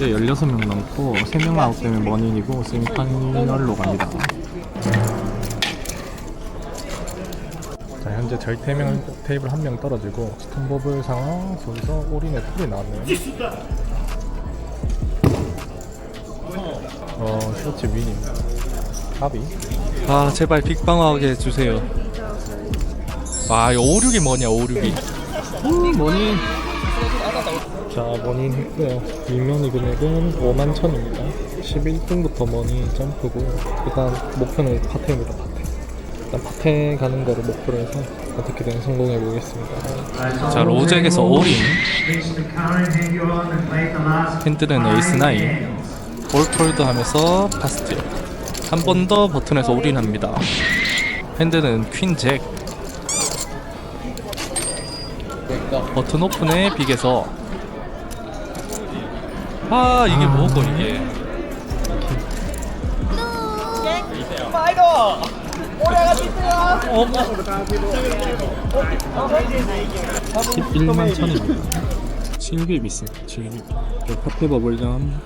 현재 16명 남고 3명 아웃 되면 머니이고 세미파이널로 갑니다. 자 현재 저희 테이블, 테이블 한 명 떨어지고 스톤버블 상황 속에서 올인의 툴이 나왔네요. 어 쇼츠 윈입니다. 합이 아 제발 빅방어하게 해주세요 와 이거 56이 뭐냐 56이 머니 자 머니 했고요. 윗머니 금액은 5만 천입니다. 11등부터 머니 점프고 일단 목표는 파테입니다 파테 일단 파테 가는 거를 목표로 해서 어떻게든 성공해 보겠습니다. 자 로잭에서 올인. 핸들은 에이스 9 볼폴드 하면서 파스트 한번 더 버튼에서 올인합니다. 핸들은 퀸 잭 버튼 오픈에 빅에서 아 이게 뭐고 이게 11만 천입니다. 7빕 있습니다 7빕 파테 버블점